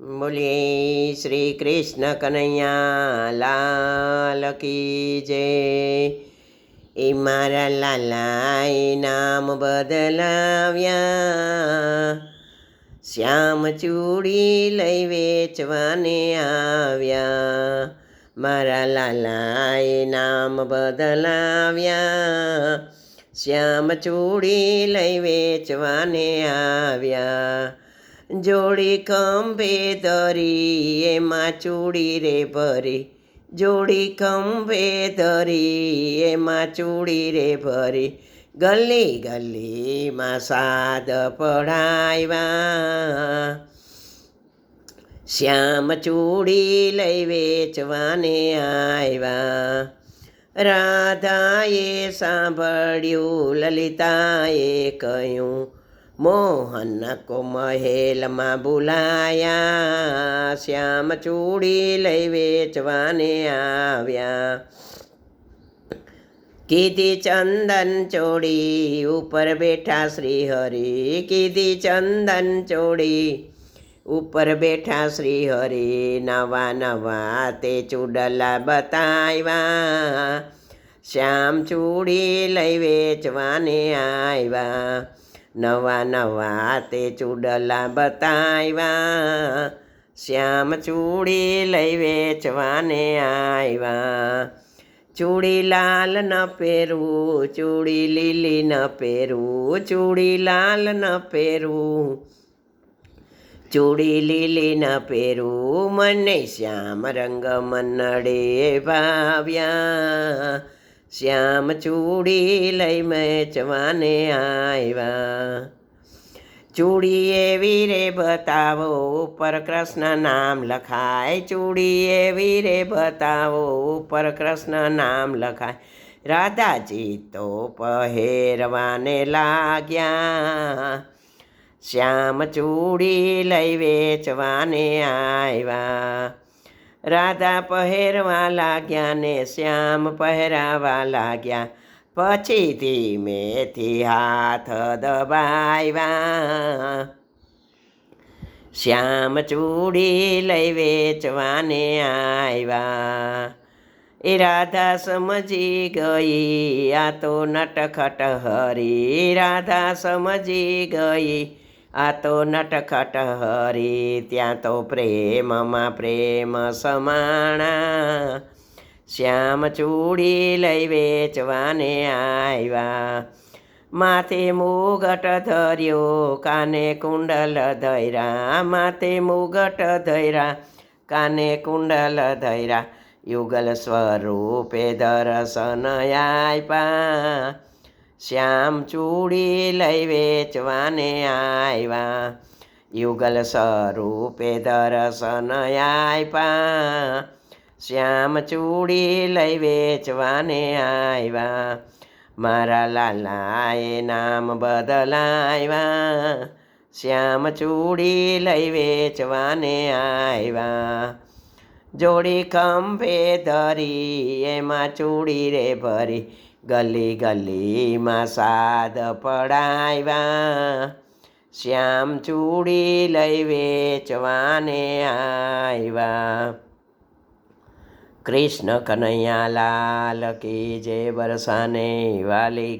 બોલીએ શ્રી કૃષ્ણ કનૈયા લાલ કી જય. એ મારા લાલાએ નામ બદલાવ્યા. શ્યામ ચૂડી લઈ વેચવાને આવ્યા. મારા લાલાએ નામ બદલાવ્યા. શ્યામ ચૂડી લઈ વેચવાને આવ્યા. જોડી ખંભે ધરી, એમાં ચૂડી રે ભરી. જોડી ખંભે ધરી, એમાં ચૂડી રે ભરી. ગલી ગલીમાં સાદ પડાવ્યા શ્યામ ચૂડી લઈ વેચવાને આવ્યા રાધાએ સાંભળ્યું, લલિતાએ કહ્યું મોહન કો મહેલમાં બોલાયા શ્યામ ચૂડી લઈ વેચવાને આવ્યા. કીધી ચંદન ચોડી, ઉપર બેઠા શ્રી હરિ કીધી ચંદન ચોડી, ઉપર બેઠા શ્રી હરિ નવા નવા તે ચૂડલા બતાવ્યા. શ્યામ ચૂડી લઈ વેચવાને આવ્યા. નવા નવા તે ચૂડલા બતાવ્યા શ્યામ ચૂડી લઈ વેચવાને આવ્યા ચૂડી લાલ ન પહેરવું ચૂડી લીલી ન પહેરવું ચૂડી લાલ ન પહેરવું ચૂડી લીલી ન પહેરવું મને શ્યામ રંગ મનડે ભાવ્યા. શ્યામ ચૂડી લઈ મેચવાને આવ્યા. ચૂડી એવી રે બતાવો, ઉપર કૃષ્ણ નામ લખાય. ચૂડી એવી રે બતાવો, ઉપર કૃષ્ણ નામ લખાય. રાધાજી તો પહેરવાને લાગ્યા. શ્યામ ચૂડી લઈ વેચવાને આવ્યા. રાધા પહેરવા લાગ્યા ને શ્યામ પહેરાવા લાગ્યા. પછી ધીમેથી હાથ દબાવ્યા. શ્યામ ચૂડી લઈ વેચવાને આવ્યા. એ રાધા સમજી ગઈ, આ તો નટખટ હરી રાધા સમજી ગઈ. આ તો નટખટ હરી ત્યાં તો પ્રેમમાં પ્રેમ સમાણા. શ્યામ ચૂડી લઈ વેચવાને આવ્યા. માથે મુગટ ધર્યો, કાને કુંડલ ધૈરા માથે મુગટ ધૈરા કાને કુંડલ ધૈરા યુગલ સ્વરૂપે દર્શન આપ્યા શ્યામ ચૂડી લઈ વેચવાને આવ્યા યુગલ સ્વરૂપે દર્શન આપ્યા શ્યામ ચૂડી લઈ વેચવાને આવ્યા મારા લાલાએ નામ બદલાવ્યા શ્યામ ચૂડી લઈ વેચવાને આવ્યા જોડી ખંભે ધરી એમાં ચૂડી રે ભરી. ગલી ગલીમાં સાદ પડાવ્યા શ્યામ ચૂડી લઈ વેચવાને આવ્યા કૃષ્ણ કનૈયા લાલ કી જે બરસાને વાલી